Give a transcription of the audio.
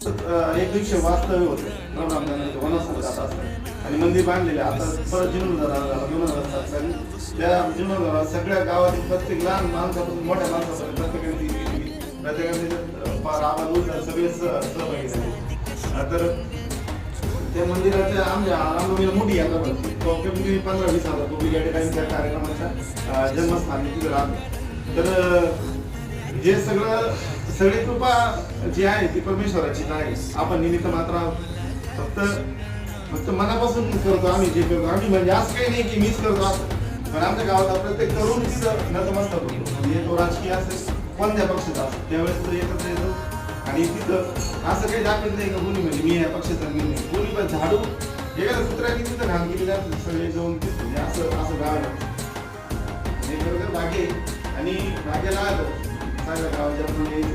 एक दिवशी वास्तव्य होते. रामराम आणि मंदिर बांधलेले आता परत जीर्णोद्धार जीर्णोद्धार त्या सगळ्या गावातील प्रत्येक लहान माणसापासून मोठ्या माणसापर्यंत प्रत्येकाने प्रत्येकाने आवाज उठला सगळे सहभागी झाले. तर त्या मंदिराच्या आमच्या रामनवमीला मोठी यात्रा भरते कमी पंधरा वीस हजार पब्लिक या ठिकाणी त्या कार्यक्रमाच्या जन्मस्थानी तिथे राहतो. तर हे जे सगळं सगळी कृपा जी आहे ती परमेश्वराची नाही. आपण निमित्त मात्र आहोत. फक्त फक्त मनापासून करतो आम्ही जे करतो. आम्ही म्हणजे असं काही नाही की मीच करतो असं पण आमच्या गावात प्रत्येक तरुण तिथं नतमस्तक होतो म्हणजे तो राजकीय असेल कोणत्या पक्षाचा असेल त्यावेळेस तो एकत्र येतो. आणि तिथं असं काही दाखवत नाही का कोणी म्हणजे मी या पक्षाचा मी नाही. कोणी पण झाडू एखाद्या कुत्र्याने तिथं घाण केली जाते सगळे जाऊन म्हणजे असं असं गाव आहे. बागे आणि बागेला आलं. mais legal japonês